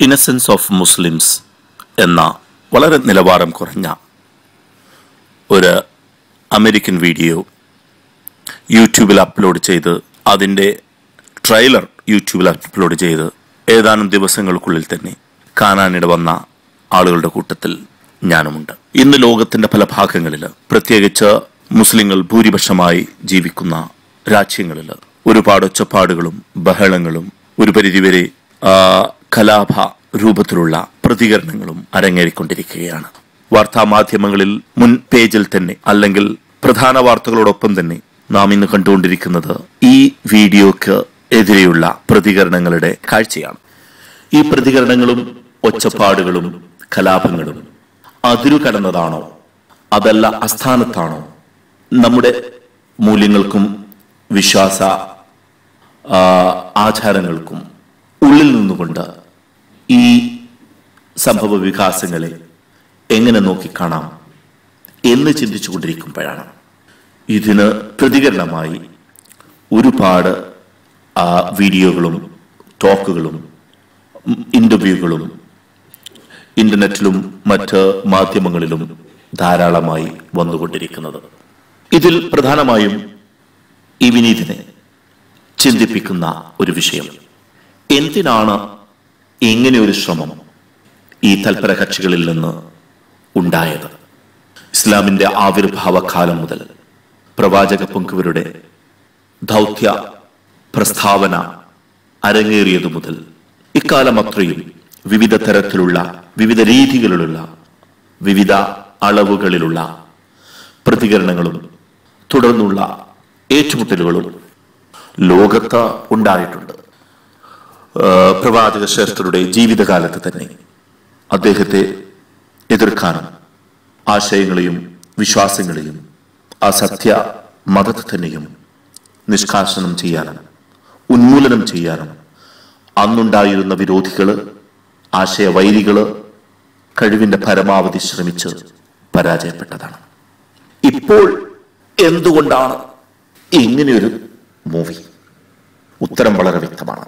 Innocence of Muslims എന്ന വളരെ നിലവാരം കുറഞ്ഞ ഒരു അമേരിക്കൻ വീഡിയോ യൂട്യൂബിൽ അപ്ലോഡ് ചെയ്ത് അതിന്റെ ട്രെയിലർ യൂട്യൂബിൽ അപ്ലോഡ് ചെയ്ത് ഏതാനും ദിവസങ്ങൾക്കുള്ളിൽ തന്നെ കാണാനിട വന്ന ആളുകളുടെ കൂട്ടത്തിൽ ഞാനുമുണ്ട്. ഇന്ന് ലോകത്തിന്റെ പല ഭാഗങ്ങളിൽ പ്രത്യേകിച്ച് മുസ്ലിങ്ങൾ ഭൂരിപക്ഷമായി ജീവിക്കുന്ന രാജ്യങ്ങളിൽ ഒരുപാട് ഒച്ചപ്പാടുകളും ബഹളങ്ങളും ഒരു പരിധിവരെ കലാപ രൂപത്തിലുള്ള പ്രതികരണങ്ങളും അരങ്ങേറിക്കൊണ്ടിരിക്കുകയാണ്. വാർത്താ മാധ്യമങ്ങളിൽ മുൻ പേജിൽ തന്നെ അല്ലെങ്കിൽ പ്രധാന വാർത്തകളോടൊപ്പം തന്നെ നാം ഇന്ന് കണ്ടുകൊണ്ടിരിക്കുന്നത് ഈ വീഡിയോക്ക് എതിരെയുള്ള പ്രതികരണങ്ങളുടെ കാഴ്ചയാണ്. ഈ പ്രതികരണങ്ങളും ഒച്ചപ്പാടുകളും കലാപങ്ങളും അതിരു കടന്നതാണോ അതല്ല അസ്ഥാനത്താണോ നമ്മുടെ മൂല്യങ്ങൾക്കും വിശ്വാസ ആചാരങ്ങൾക്കും ഉള്ളിൽ നിന്നുകൊണ്ട് ഈ സംഭവ വികാസങ്ങളെ എങ്ങനെ നോക്കിക്കാണാം എന്ന് ചിന്തിച്ചു കൊണ്ടിരിക്കുമ്പോഴാണ്. ഇതിന് പ്രതികരണമായി ഒരുപാട് വീഡിയോകളും ടോക്കുകളും ഇന്റർവ്യൂകളും ഇന്റർനെറ്റിലും മറ്റ് മാധ്യമങ്ങളിലും ധാരാളമായി വന്നുകൊണ്ടിരിക്കുന്നത്. ഇതിൽ പ്രധാനമായും ഈ വിനീതിനെ ചിന്തിപ്പിക്കുന്ന ഒരു വിഷയം. എന്തിനാണ് ഇങ്ങനെ ഒരു ശ്രമം ഈ തൽപര കക്ഷികളിൽ നിന്ന് ഉണ്ടായത്. ഇസ്ലാമിന്റെ ആവിർഭാവ കാലം മുതൽ പ്രവാചക പൊങ്കുവരുടെ ദൗത്യ പ്രസ്താവന അരങ്ങേറിയതു മുതൽ ഇക്കാലം അത്രയും വിവിധ തരത്തിലുള്ള വിവിധ രീതികളിലുള്ള വിവിധ അളവുകളിലുള്ള പ്രതികരണങ്ങളും തുടർന്നുള്ള ഏറ്റുമുട്ടലുകളും ലോകത്ത് ഉണ്ടായിട്ടുണ്ട്. പ്രവാചക ശ്രേഷ്ഠരുടെ ജീവിതകാലത്ത് തന്നെ അദ്ദേഹത്തെ എതിർക്കാനും ആശയങ്ങളെയും വിശ്വാസങ്ങളെയും ആ സത്യ മതത്തെ തന്നെയും നിഷ്കാസനം ചെയ്യാനും ഉന്മൂലനം ചെയ്യാനും അന്നുണ്ടായിരുന്ന വിരോധികൾ ആശയവൈരികൾ കഴിവിന്റെ പരമാവധി ശ്രമിച്ച് പരാജയപ്പെട്ടതാണ്. ഇപ്പോൾ എന്തുകൊണ്ടാണ് ഇങ്ങനെയൊരു മൂവി? ഉത്തരം വളരെ വ്യക്തമാണ്.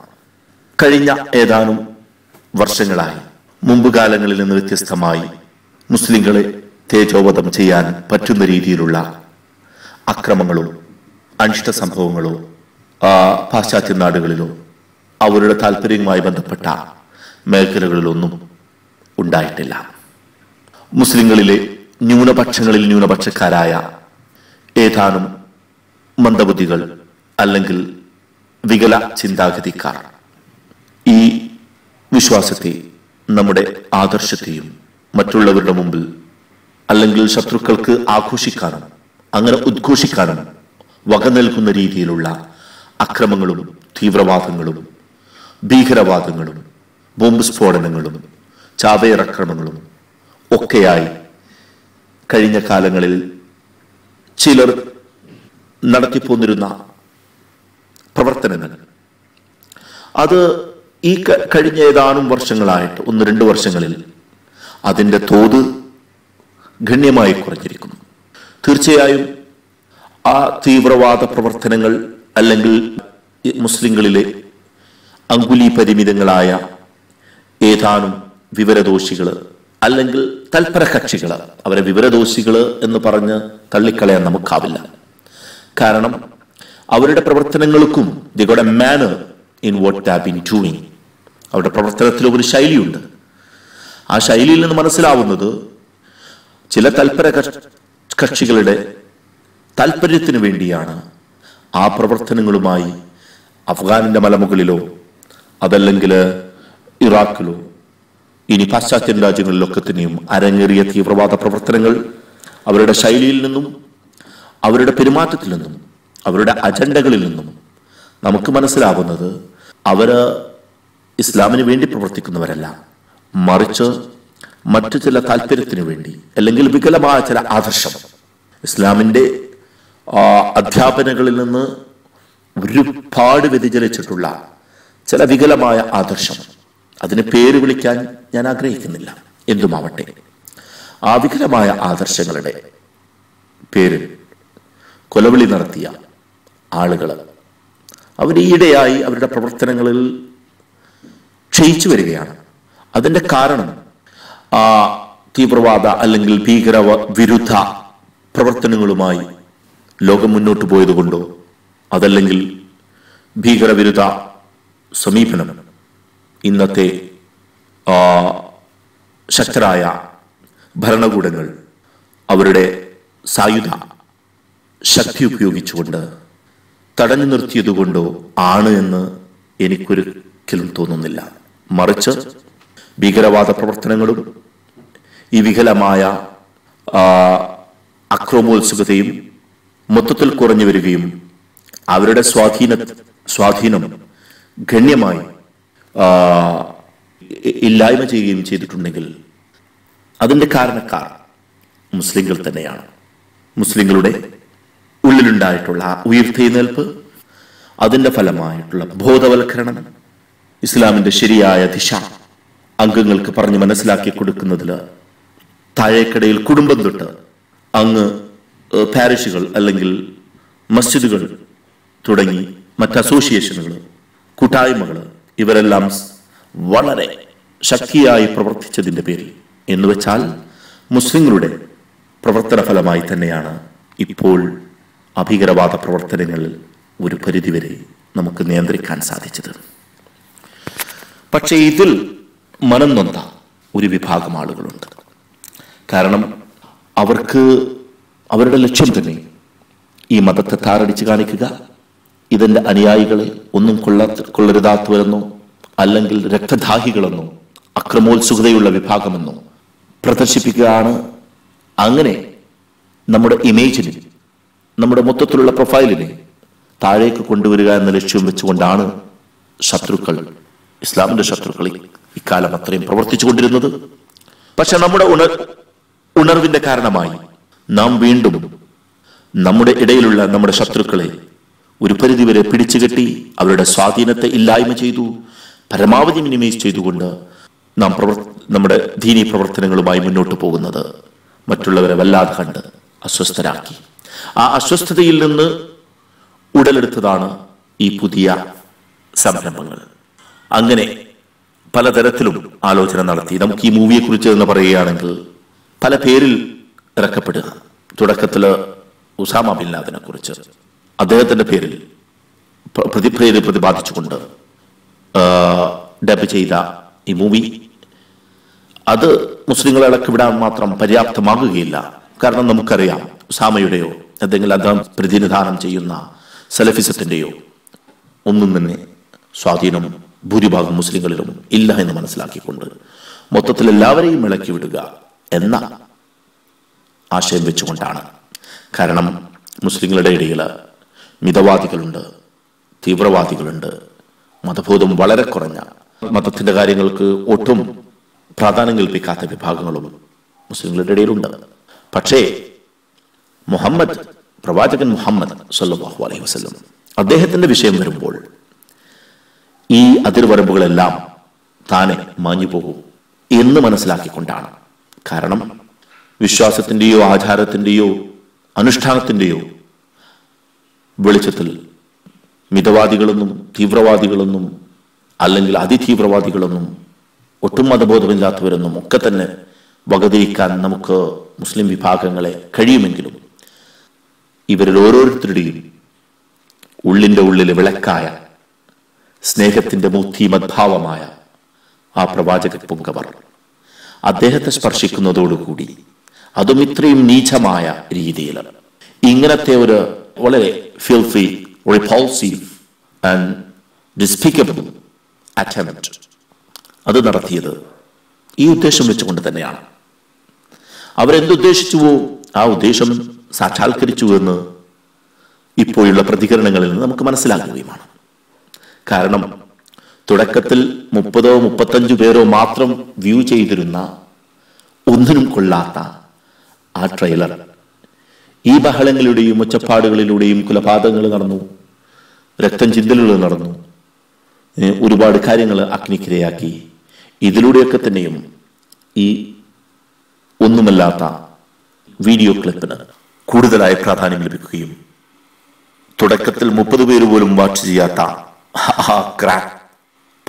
കഴിഞ്ഞ ഏതാനും വർഷങ്ങളായി മുമ്പ് കാലങ്ങളിൽ നിന്ന് വ്യത്യസ്തമായി മുസ്ലിങ്ങളെ തേജോവധം ചെയ്യാൻ പറ്റുന്ന രീതിയിലുള്ള അക്രമങ്ങളോ അനിഷ്ട സംഭവങ്ങളോ പാശ്ചാത്യ നാടുകളിലോ അവരുടെ താല്പര്യവുമായി ബന്ധപ്പെട്ട മേഖലകളിലൊന്നും ഉണ്ടായിട്ടില്ല. മുസ്ലിങ്ങളിലെ ന്യൂനപക്ഷങ്ങളിൽ ന്യൂനപക്ഷക്കാരായ ഏതാനും മന്ദബുദ്ധികൾ അല്ലെങ്കിൽ വികല ചിന്താഗതിക്കാർ ഈ വിശ്വാസത്തെ നമ്മുടെ ആദർശത്തെയും മറ്റുള്ളവരുടെ മുമ്പിൽ അല്ലെങ്കിൽ ശത്രുക്കൾക്ക് ആഘോഷിക്കാനും അങ്ങനെ ഉദ്ഘോഷിക്കാനും വക നൽകുന്ന രീതിയിലുള്ള അക്രമങ്ങളും തീവ്രവാദങ്ങളും ഭീകരവാദങ്ങളും ബോംബ് സ്ഫോടനങ്ങളും ചാവേറക്രമങ്ങളും ഒക്കെയായി കഴിഞ്ഞ കാലങ്ങളിൽ ചിലർ നടത്തിപ്പോന്നിരുന്ന പ്രവർത്തനങ്ങൾ. അത് ഈ കഴിഞ്ഞ ഏതാനും വർഷങ്ങളായിട്ട് ഒന്ന് രണ്ട് വർഷങ്ങളിൽ അതിന്റെ തോത് ഗണ്യമായി കുറഞ്ഞിരിക്കുന്നു. തീർച്ചയായും ആ തീവ്രവാദ പ്രവർത്തനങ്ങൾ അല്ലെങ്കിൽ മുസ്ലിങ്ങളിലെ അങ്കുലി പരിമിതങ്ങളായ ഏതാനും വിവരദോഷികൾ അല്ലെങ്കിൽ തൽപര കക്ഷികൾ അവരെ വിവരദോഷികൾ എന്ന് പറഞ്ഞ് തള്ളിക്കളയാൻ നമുക്കാവില്ല. കാരണം അവരുടെ പ്രവർത്തനങ്ങൾക്കും ദിഗോടെ manner in what have been doing അവരുടെ പ്രവർത്തനത്തിൽ ഒരു ശൈലിയുണ്ട്. ആ ശൈലിയിൽ നിന്ന് മനസ്സിലാവുന്നത് ചില തൽപര കക്ഷ- കക്ഷികളുടെ താല്പര്യത്തിന് വേണ്ടിയാണ് ആ പ്രവർത്തനങ്ങളുമായി അഫ്ഗാനിന്റെ മലമുകളിലോ അതല്ലെങ്കിൽ ഇറാഖിലോ ഇനി പാശ്ചാത്യ രാജ്യങ്ങളിലൊക്കെ തന്നെയും അരങ്ങേറിയ തീവ്രവാദ പ്രവർത്തനങ്ങൾ അവരുടെ ശൈലിയിൽ നിന്നും അവരുടെ പെരുമാറ്റത്തിൽ നിന്നും അവരുടെ അജണ്ടകളിൽ നിന്നും നമുക്ക് മനസ്സിലാവുന്നത് അവർ ഇസ്ലാമിന് വേണ്ടി പ്രവർത്തിക്കുന്നവരല്ല. മറിച്ച് മറ്റു ചില താല്പര്യത്തിന് വേണ്ടി അല്ലെങ്കിൽ വികലമായ ചില ആദർശം. ഇസ്ലാമിന്റെ ആ, അധ്യാപനകളിൽ നിന്ന് ഒരുപാട് വ്യതിചലിച്ചിട്ടുള്ള ചില വികലമായ ആദർശം. അതിന് പേര് വിളിക്കാൻ ഞാൻ ആഗ്രഹിക്കുന്നില്ല. എന്തുമാവട്ടെ. ആ വികലമായ ആദർശങ്ങളുടെ പേരിൽ കൊലവിളി നടത്തിയ ആളുകൾ അവർ ഈയിടെയായി അവരുടെ പ്രവർത്തനങ്ങളിൽ ക്ഷയിച്ചു വരികയാണ്. അതിന്റെ കാരണം തീവ്രവാദ അല്ലെങ്കിൽ ഭീകര വിരുദ്ധ പ്രവർത്തനങ്ങളുമായി ലോകം മുന്നോട്ട് പോയതുകൊണ്ടോ അതല്ലെങ്കിൽ ഭീകരവിരുദ്ധ സമീപനം ഇന്നത്തെ ശക്തരായ ഭരണകൂടങ്ങൾ അവരുടെ സായുധ ശക്തി ഉപയോഗിച്ചുകൊണ്ട് തടഞ്ഞു നിർത്തിയതുകൊണ്ടോ ആണ് എന്ന് എനിക്കൊരിക്കലും തോന്നുന്നില്ല. മറിച്ച് ഭീകരവാദ പ്രവർത്തനങ്ങളും ഈ വികലമായ അക്രമോത്സുകതയും മൊത്തത്തിൽ കുറഞ്ഞു വരികയും അവരുടെ സ്വാധീന സ്വാധീനം ഗണ്യമായി ഇല്ലായ്മ ചെയ്യുകയും ചെയ്തിട്ടുണ്ടെങ്കിൽ അതിന്റെ കാരണക്കാർ മുസ്ലിങ്ങൾ തന്നെയാണ്. മുസ്ലിങ്ങളുടെ ഉള്ളിലുണ്ടായിട്ടുള്ള ആ ഉയർത്തെഴുന്നേൽപ്പ് അതിന്റെ ഫലമായിട്ടുള്ള ബോധവൽക്കരണം ഇസ്ലാമിന്റെ ശരിയായ ദിശ അംഗങ്ങൾക്ക് പറഞ്ഞ് മനസ്സിലാക്കി കൊടുക്കുന്നതിൽ താഴേക്കടയിൽ കുടുംബം തൊട്ട് അങ്ങ് പാരിഷുകൾ അല്ലെങ്കിൽ മസ്ജിദുകൾ തുടങ്ങി മറ്റ് അസോസിയേഷനുകൾ കൂട്ടായ്മകൾ ഇവരെല്ലാം വളരെ ശക്തിയായി പ്രവർത്തിച്ചതിന്റെ പേരിൽ എന്ന് വെച്ചാൽ മുസ്ലിങ്ങളുടെ പ്രവർത്തന ഫലമായി തന്നെയാണ് ഇപ്പോൾ അഭീകരവാദ പ്രവർത്തനങ്ങളിൽ ഒരു പരിധിവരെ നമുക്ക് നിയന്ത്രിക്കാൻ സാധിച്ചത്. പക്ഷേ ഇതിൽ മനം നൊന്ത ഒരു വിഭാഗം ആളുകളുണ്ട്. കാരണം അവർക്ക് അവരുടെ ലക്ഷ്യം തന്നെ ഈ മതത്തെ താറടിച്ച് കാണിക്കുക ഇതിന്റെ അനുയായികളെ ഒന്നും കൊള്ള കൊള്ളരുതാത്തവരെന്നോ അല്ലെങ്കിൽ രക്തദാഹികളെന്നോ അക്രമോത്സുകതയുള്ള വിഭാഗമെന്നോ പ്രദർശിപ്പിക്കുകയാണ്. അങ്ങനെ നമ്മുടെ ഇമേജിനെ നമ്മുടെ മൊത്തത്തിലുള്ള പ്രൊഫൈലിനെ താഴേക്ക് കൊണ്ടുവരിക എന്ന ലക്ഷ്യം വെച്ചുകൊണ്ടാണ് ശത്രുക്കൾ ഇസ്ലാമിന്റെ ശത്രുക്കൾ ഇക്കാലം അത്രയും പ്രവർത്തിച്ചു കൊണ്ടിരുന്നത് പക്ഷെ നമ്മുടെ ഉണർ ഉണർവിന്റെ കാരണമായി നാം വീണ്ടും നമ്മുടെ ഇടയിലുള്ള നമ്മുടെ ശത്രുക്കളെ ഒരു പരിധിവരെ പിടിച്ചുകെട്ടി അവരുടെ സ്വാധീനത്തെ ഇല്ലായ്മ ചെയ്തു പരമാവധി മിനിമൈസ് ചെയ്തുകൊണ്ട് നാം പ്രവർ നമ്മുടെ ദീനീ പ്രവർത്തനങ്ങളുമായി മുന്നോട്ട് പോകുന്നത് മറ്റുള്ളവരെ വല്ലാതെ കണ്ട് അസ്വസ്ഥരാക്കി. ആ അസ്വസ്ഥതയിൽ നിന്ന് ഉടലെടുത്തതാണ് ഈ പുതിയ സംരംഭങ്ങൾ. അങ്ങനെ പലതരത്തിലും ആലോചന നടത്തി. നമുക്ക് ഈ മൂവിയെ കുറിച്ച് എന്ന് പറയുകയാണെങ്കിൽ പല പേരിൽ ഇറക്കപ്പെടുക. തുടക്കത്തിൽ ഉസാമ ബിൻ ലാദനെ കുറിച്ച് അദ്ദേഹത്തിന്റെ പേരിൽ പ്ര- പ്രതിഭേദി പ്രതിപാദിച്ചുകൊണ്ട് ഡബ് ചെയ്ത ഈ മൂവി. അത് മുസ്ലിങ്ങളെ ഇളക്കിവിടാൻ മാത്രം പര്യാപ്തമാകുകയില്ല. കാരണം നമുക്കറിയാം ഉസാമയുടെയോ എന്തെങ്കിലും അദ്ദേഹം പ്രതിനിധാനം ചെയ്യുന്ന സലഫിസത്തിന്റെയോ ഒന്നും തന്നെ സ്വാധീനം ഭൂരിഭാഗം മുസ്ലിങ്ങളിലും ഇല്ല എന്ന് മനസ്സിലാക്കിക്കൊണ്ട് മൊത്തത്തിൽ എല്ലാവരെയും ഇളക്കി വിടുക എന്ന ആശയം വെച്ചുകൊണ്ടാണ്. കാരണം മുസ്ലിങ്ങളുടെ ഇടയിൽ മിതവാദികളുണ്ട് തീവ്രവാദികളുണ്ട് മതബോധം വളരെ കുറഞ്ഞ മതത്തിന്റെ കാര്യങ്ങൾക്ക് ഒട്ടും പ്രാധാന്യം കൽപ്പിക്കാത്ത വിഭാഗങ്ങളും മുസ്ലിങ്ങളുടെ ഇടയിലുണ്ട്. പക്ഷേ മുഹമ്മദ് പ്രവാചകൻ മുഹമ്മദ് സല്ലാഹു അലൈഹി വസ്ലം അദ്ദേഹത്തിന്റെ വിഷയം വരുമ്പോൾ ഈ അതിർവരമ്പുകളെല്ലാം താനെ മാഞ്ഞു പോകും എന്ന് മനസ്സിലാക്കിക്കൊണ്ടാണ്. കാരണം വിശ്വാസത്തിന്റെയോ ആചാരത്തിന്റെയോ അനുഷ്ഠാനത്തിന്റെയോ വെളിച്ചത്തിൽ മിതവാദികളെന്നും തീവ്രവാദികളെന്നും അല്ലെങ്കിൽ അതിതീവ്രവാദികളെന്നും ഒട്ടും മതബോധമില്ലാത്തവരെന്നും ഒക്കെ തന്നെ വകതിരിക്കാൻ നമുക്ക് മുസ്ലിം വിഭാഗങ്ങളെ കഴിയുമെങ്കിലും ഇവരിൽ ഓരോരുത്തരുടെയും ഉള്ളിന്റെ ഉള്ളിലെ വിളക്കായ സ്നേഹത്തിന്റെ മൂർത്തിമദ്ഭാവമായ ആ പ്രവാചക പുങ്കവർ. അദ്ദേഹത്തെ സ്പർശിക്കുന്നതോടുകൂടി അതും ഇത്രയും നീചമായ രീതിയിൽ ഇങ്ങനത്തെ ഒരു വളരെ filthy repulsive and despicable attempt അത് നടത്തിയത് ഈ ഉദ്ദേശം വെച്ചുകൊണ്ട് തന്നെയാണ്. അവരെന്തുദ്ദേശിച്ചുവോ ആ ഉദ്ദേശം സാക്ഷാത്കരിച്ചു എന്ന് ഇപ്പോഴുള്ള പ്രതികരണങ്ങളിൽ നിന്ന് നമുക്ക് മനസ്സിലാക്കുകയുമാണ് കാരണം തുടക്കത്തിൽ മുപ്പതോ മുപ്പത്തഞ്ചു പേരോ മാത്രം വ്യൂ ചെയ്തിരുന്ന ഒന്നിനും കൊള്ളാത്ത ആ ട്രെയിലർ. ഈ ബഹളങ്ങളുടെയും ഒച്ചപ്പാടുകളിലൂടെയും കുലപാതകങ്ങൾ നടന്നു രക്തം ചിന്തലുകൾ നടന്നു ഒരുപാട് കാര്യങ്ങൾ അഗ്നിക്കിരയാക്കി. ഇതിലൂടെയൊക്കെ തന്നെയും ഈ ഒന്നുമല്ലാത്ത വീഡിയോ ക്ലിപ്പിന് കൂടുതലായ പ്രാധാന്യം ലഭിക്കുകയും തുടക്കത്തിൽ മുപ്പത് പേര് പോലും വാച്ച് ചെയ്യാത്ത ആ ക്രാക്ക്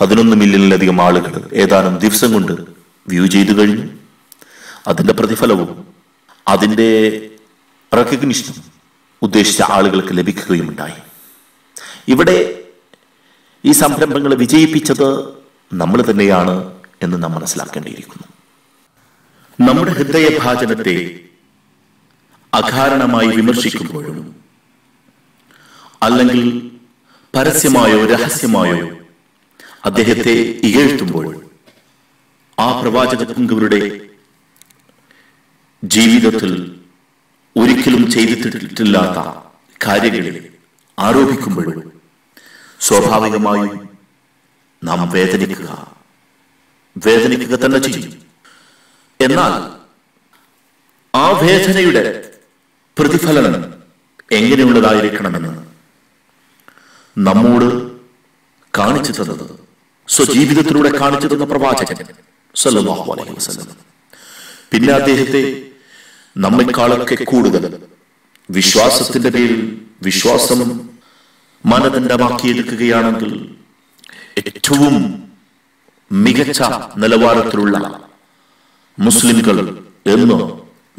പതിനൊന്ന് മില്യണിലധികം ആളുകൾ ഏതാനും ദിവസം കൊണ്ട് വ്യൂ ചെയ്തു കഴിഞ്ഞു. അതിന്റെ പ്രതിഫലവും അതിന്റെ റെക്കഗ്നിഷനും ഉദ്ദേശിച്ച ആളുകൾക്ക് ലഭിക്കുകയും ഉണ്ടായി. ഇവിടെ ഈ സംരംഭങ്ങളെ വിജയിപ്പിച്ചത് നമ്മൾ തന്നെയാണ് എന്ന് നാം മനസ്സിലാക്കേണ്ടിയിരിക്കുന്നു. നമ്മുടെ ഹൃദയഭാചനത്തെ അകാരണമായി വിമർശിക്കുമ്പോഴും അല്ലെങ്കിൽ പരസ്യമായോ രഹസ്യമായോ അദ്ദേഹത്തെ ഇകഴ്ത്തുമ്പോൾ ആ പ്രവാചക പങ്കുവരുടെ ജീവിതത്തിൽ ഒരിക്കലും ചെയ്തിട്ടില്ലാത്ത കാര്യങ്ങളിൽ ആരോപിക്കുമ്പോഴും സ്വാഭാവികമായും നാം വേദനിക്കുക വേദനിക്കുക തന്നെ ചെയ്യും. എന്നാൽ ആ വേദനയുടെ പ്രതിഫലനം എങ്ങനെയുള്ളതായിരിക്കണമെന്ന് നമ്മോട് കാണിച്ചു തന്നത് സ്വജീവിതത്തിലൂടെ കാണിച്ചു തന്ന പ്രവാചകൻ അലൈഹി പിന്നെ അദ്ദേഹത്തെ നമ്മെക്കാളൊക്കെ കൂടുതൽ വിശ്വാസത്തിന്റെ പേരിൽ വിശ്വാസം മാനദണ്ഡമാക്കിയെടുക്കുകയാണെങ്കിൽ ഏറ്റവും മികച്ച നിലവാരത്തിലുള്ള മുസ്ലിംകൾ എന്ന്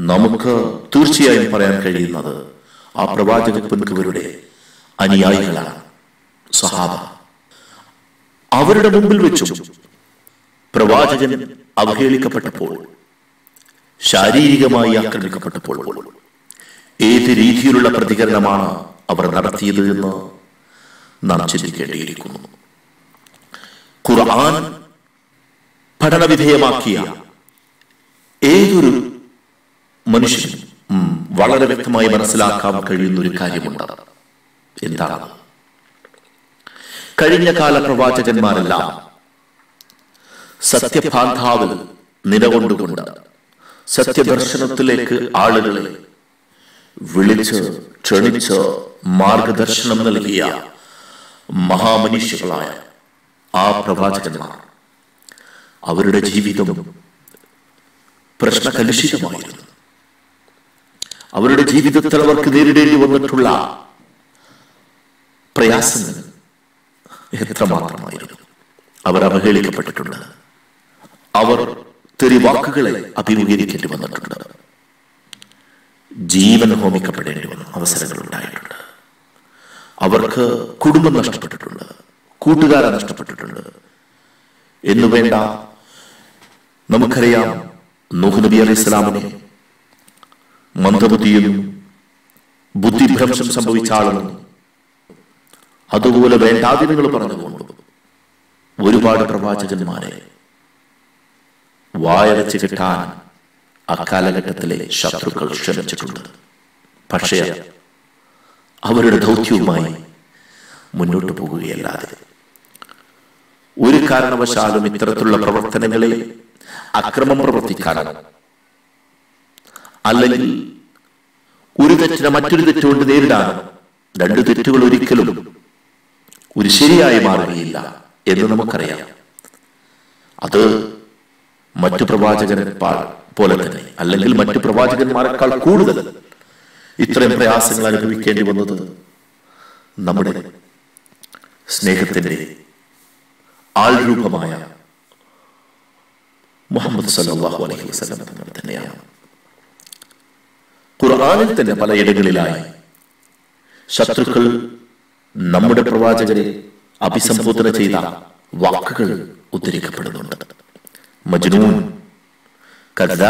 നമുക്ക് തീർച്ചയായും പറയാൻ കഴിയുന്നത് ആ പ്രവാചക പെൺകുവരുടെ അനുയായികളാണ് സഹാബ. അവരുടെ മുമ്പിൽ വെച്ചും പ്രവാചകൻ അവഹേളിക്കപ്പെട്ടപ്പോൾ ശാരീരികമായി ആക്രമിക്കപ്പെട്ടപ്പോൾ ഏത് രീതിയിലുള്ള പ്രതികരണമാണ് അവർ നടത്തിയത് എന്ന് നാം ചിന്തിക്കേണ്ടിയിരിക്കുന്നു. ഖുർആൻ പഠനവിധേയമാക്കിയ ഏതൊരു മനുഷ്യനും ഉം, വളരെ വ്യക്തമായി മനസ്സിലാക്കാൻ കഴിയുന്ന ഒരു കാര്യമുണ്ട്. എന്താണ്? കഴിഞ്ഞ കാല പ്രവാചകന്മാരെല്ലാം സത്യഭാന്താവിൽ നിലകൊണ്ടുകൊണ്ട് സത്യദർശനത്തിലേക്ക് ആളുകളെ വിളിച്ച് ക്ഷണിച്ച് മാർഗദർശനം നൽകിയ മഹാമനുഷ്യകളായ ആ പ്രവാചകന്മാർ അവരുടെ ജീവിതം പ്രശ്നകലുഷിതമായിരുന്നു. അവരുടെ ജീവിതത്തിൽ അവർക്ക് നേരിടേണ്ടി വന്നിട്ടുള്ള പ്രയാസങ്ങൾ എത്രമാത്രമായിരുന്നു? അവർ അവഹേളിക്കപ്പെട്ടിട്ടുണ്ട്. അവർ തെറിവാക്കുകളെ അഭിമുഖീകരിക്കേണ്ടി വന്നിട്ടുണ്ട്. ജീവൻ ഹോമിക്കപ്പെടേണ്ടി വന്ന അവസരങ്ങൾ ഉണ്ടായിട്ടുണ്ട്. അവർക്ക് കുടുംബം നഷ്ടപ്പെട്ടിട്ടുണ്ട്. കൂട്ടുകാരെ നഷ്ടപ്പെട്ടിട്ടുണ്ട്. എന്നുവേണ്ട നമുക്കറിയാം നൂഹ് നബി അലൈഹി ഇസ്ലാമിനെ മന്ദബുദ്ധിയെന്നും ബുദ്ധിഭ്രംശം സംഭവിച്ച ആളെന്നും അതുപോലെ വേണ്ടാതിനങ്ങൾ പറഞ്ഞുകൊണ്ട് ഒരുപാട് പ്രവാചകന്മാരെ വായടച്ച് കിട്ടാൻ അക്കാലഘട്ടത്തിലെ ശത്രുക്കൾ ക്ഷണിച്ചിട്ടുണ്ട് പക്ഷേ അവരുടെ ദൗത്യവുമായി മുന്നോട്ട് പോകുകയല്ലാതെ ഒരു കാരണവശാലും ഇത്തരത്തിലുള്ള പ്രവർത്തനങ്ങളെ അക്രമം പ്രവർത്തിക്കാനോ അല്ലെങ്കിൽ ഒരു തെറ്റിനെ മറ്റൊരു തെറ്റുകൊണ്ട് നേരിടാനോ രണ്ട് തെറ്റുകൾ ഒരിക്കലും ഒരു ശരിയായി മാറുകയില്ല എന്ന് നമുക്കറിയാം. അത് മറ്റു പ്രവാചകനെ പോലെ തന്നെ അല്ലെങ്കിൽ മറ്റു പ്രവാചകന്മാരെക്കാൾ കൂടുതൽ ഇത്രയും പ്രയാസങ്ങൾ അനുഭവിക്കേണ്ടി വന്നത് നമ്മുടെ സ്നേഹത്തിന്റെ ആൾരൂപമായ മുഹമ്മദ് സല്ലാഹു അലൈഹി തങ്ങൾ തന്നെയാണ്. ഖുർആനിൽ തന്നെ പലയിടങ്ങളിലായി. ശത്രുക്കൾ നമ്മുടെ പ്രവാചകരെ അഭിസംബോധന ചെയ്ത വാക്കുകൾ ഉദ്ധരിക്കപ്പെടുന്നുണ്ട്. മജ്നൂൻ കഥ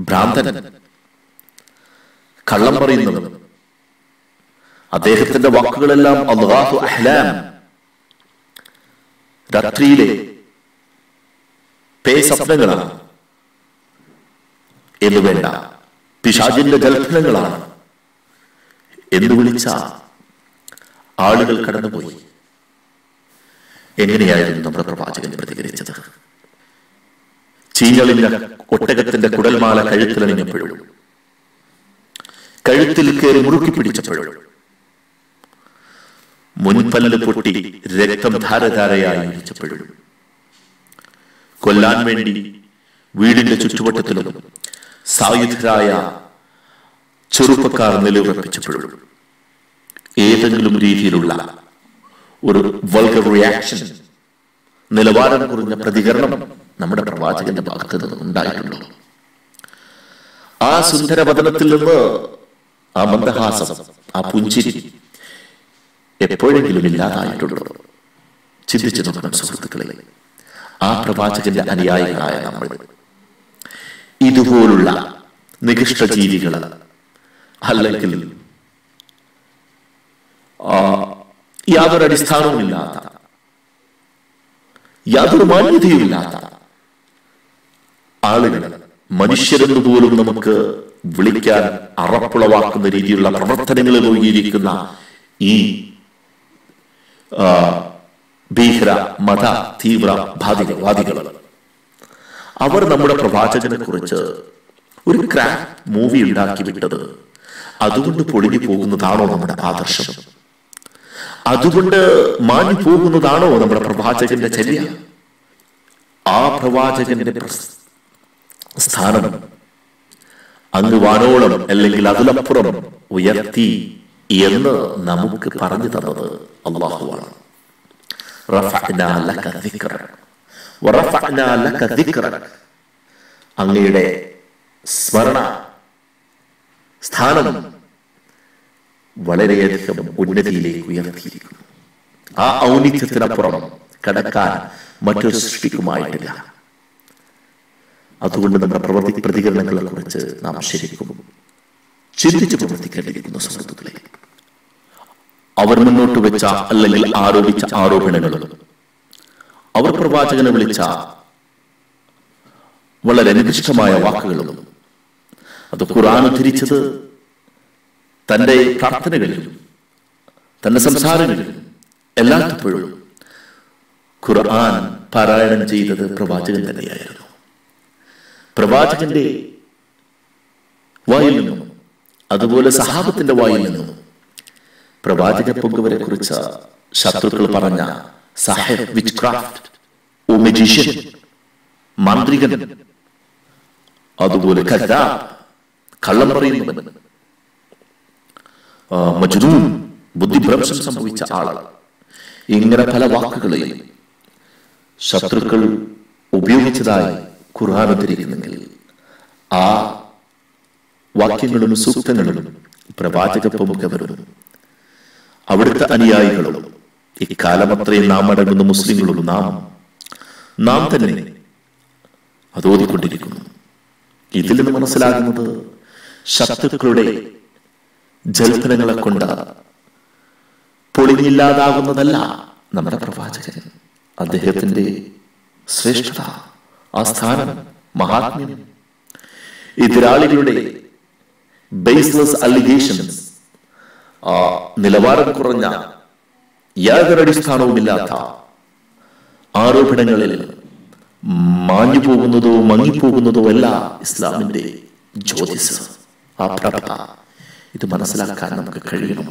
ഭ്രാന്തൻ കള്ളം പറയുന്നവൻ. അദ്ദേഹത്തിന്റെ വാക്കുകളെല്ലാം അള്ളാഹു അഹ്ലാം. രാത്രിയിലെ പേ സ്വപ്നങ്ങളാണ്. എന്ന് വേണ്ട. പിശാചിന്റെ ജൽഫലങ്ങളാണ് എന്ന് വിളിച്ച ആളുകൾ കടന്നുപോയി. എങ്ങനെയായിരുന്നു നമ്മുടെ പ്രവാചകൻ പ്രതികരിച്ചത്? ചീഞ്ഞളിഞ്ഞ ഒട്ടകത്തിന്റെ കുടൽമാല കഴുത്തിലണിഞ്ഞപ്പോഴും കഴുത്തിൽ കയറി മുറുക്കി പിടിച്ചപ്പോഴും മുൻപല്ല് പൊട്ടി രക്തം ധാരധാരയായി ഇരിച്ചപ്പോഴും കൊല്ലാൻ വേണ്ടി വീടിന്റെ ചുറ്റുവട്ടത്തിലും സായുധരായ ചെറുപ്പക്കാർ നിലയുറപ്പിച്ചപ്പോഴും ഏതെങ്കിലും രീതിയിലുള്ള ഒരു വൾഗർ റിയാക്ഷൻ നിലവാരം കുറഞ്ഞ പ്രതികരണം നമ്മുടെ പ്രവാചകന്റെ ഭാഗത്ത് നിന്ന് ഉണ്ടായിട്ടുണ്ടോ? ആ സുന്ദരവദനത്തിൽ നിന്ന് ആ മന്ദഹാസം ആ പുഞ്ചിരി എപ്പോഴെങ്കിലും ഇല്ലാതായിട്ടുണ്ടോ? ചിന്തിച്ചു നോക്കണം സുഹൃത്തുക്കളെ. ആ പ്രവാചകന്റെ അനുയായികളായ നമ്മൾ ഇതുപോലുള്ള നികൃഷ്ട ജീവികൾ അല്ലെങ്കിൽ യാതൊരു അടിസ്ഥാനവുമില്ലാത്ത യാതൊരു മാന്യതയുമില്ലാത്ത ആളുകൾ മനുഷ്യരെന്ന് പോലും നമുക്ക് വിളിക്കാൻ അറപ്പുളവാക്കുന്ന രീതിയിലുള്ള പ്രവർത്തനങ്ങളിൽ ഒഴുകിയിരിക്കുന്ന ഈ ഭീകര മത തീവ്ര ബാധികവാദികൾ അവർ നമ്മുടെ പ്രവാചകനെ കുറിച്ച് ഒരു ക്രാക്ക് മൂവി ഉണ്ടാക്കി വിട്ടത് അതുകൊണ്ട് പൊളിഞ്ഞു പോകുന്നതാണോ നമ്മുടെ ആദർശം? അതുകൊണ്ട് മാഞ്ഞു പോകുന്നതാണോ നമ്മുടെ പ്രവാചകന്റെ ചര്യ? ആ പ്രവാചകന്റെ സ്ഥാനം അങ്ങ് വാനോളം അല്ലെങ്കിൽ അതിലപ്പുറം ഉയർത്തി എന്ന് നമുക്ക് പറഞ്ഞു തന്നത് അള്ളാഹുവാണ് റഫഅനാ ലക ദിക്റക. അങ്ങയുടെ സ്മരണ സ്ഥാനം വളരെയധികം ഉന്നതിയിലേക്ക് ഉയർത്തിയിരിക്കുന്നു. ആ ഔന്നിത്യത്തിനപ്പുറം കടക്കാൻ മറ്റൊരു സൃഷ്ടിക്കുമായിട്ടില്ല. അതുകൊണ്ട് നമ്മുടെ പ്രവർത്തി പ്രതികരണങ്ങളെ കുറിച്ച് നാം ശരിക്കും ചിന്തിച്ച് പ്രവർത്തിക്കേണ്ടിയിരിക്കുന്നു സുഹൃത്തുക്കളെ. അവർ മുന്നോട്ട് വെച്ച അല്ലെങ്കിൽ ആരോപിച്ച ആരോപണങ്ങൾ അവർ പ്രവാചകനെ വിളിച്ച വളരെ നികൃഷ്ടമായ വാക്കുകളും. അത് ഖുറാൻ ഉദ്ധരിച്ചത് തന്റെ പ്രാർത്ഥനകളിലും തന്റെ സംസാരങ്ങളിലും എല്ലാത്തപ്പോഴും ഖുർആൻ പാരായണം ചെയ്തത് പ്രവാചകൻ തന്നെയായിരുന്നു. പ്രവാചകന്റെ വായിൽ നിന്നും അതുപോലെ സഹാബത്തിന്റെ വായിൽ നിന്നും പ്രവാചക പൊങ്കുവരെ കുറിച്ച് ശത്രുക്കൾ പറഞ്ഞ സാഹിബ് വിച്ച് ക്രാഫ്റ്റ് ഓ മെജീഷ്യൻ മാന്ത്രികൻ അതുപോലെ കള്ളം പറയുന്നവൻ മജ്നൂൻ ബുദ്ധിഭ്രംശം സംഭവിച്ച ആളാണ് ഇങ്ങനെ പല വാക്കുകളെയും ശത്രുക്കൾ ഉപയോഗിച്ചതായി ഖുർആൻ ഉദ്ധരിക്കുന്നെങ്കിൽ ആ വാക്യങ്ങളും സൂക്തങ്ങളും പ്രവാചക പ്രമുഖവരും അവിടുത്തെ അനുയായികളും ഇക്കാലം അത്രയും നാം അടങ്ങുന്ന മുസ്ലിങ്ങളും നാം നാം തന്നെ അതോതിക്കൊണ്ടിരിക്കുന്നു ഇതിൽ നിന്ന് മനസ്സിലാകുന്നത് ശത്രുക്കളുടെ ജൽപ്പനങ്ങളെ കൊണ്ട് പൊളിഞ്ഞില്ലാതാകുന്നതല്ല നമ്മുടെ പ്രവാചകൻ. അദ്ദേഹത്തിന്റെ ശ്രേഷ്ഠത ആ സ്ഥാനം മഹാത്മ്യം എതിരാളികളുടെ ബേസ്ലെസ് അലിഗേഷൻസ് ആ നിലവാരം കുറഞ്ഞ യാതൊരു അടിസ്ഥാനവുമില്ലാത്ത ആരോപണങ്ങളിൽ മാഞ്ഞു പോകുന്നതോ മങ്ങിപ്പോകുന്നതോ അല്ല ഇസ്ലാമിന്റെ ജ്യോതിസ്. ആ പ്രഭ ഇത് മനസ്സിലാക്കാൻ നമുക്ക് കഴിയണം.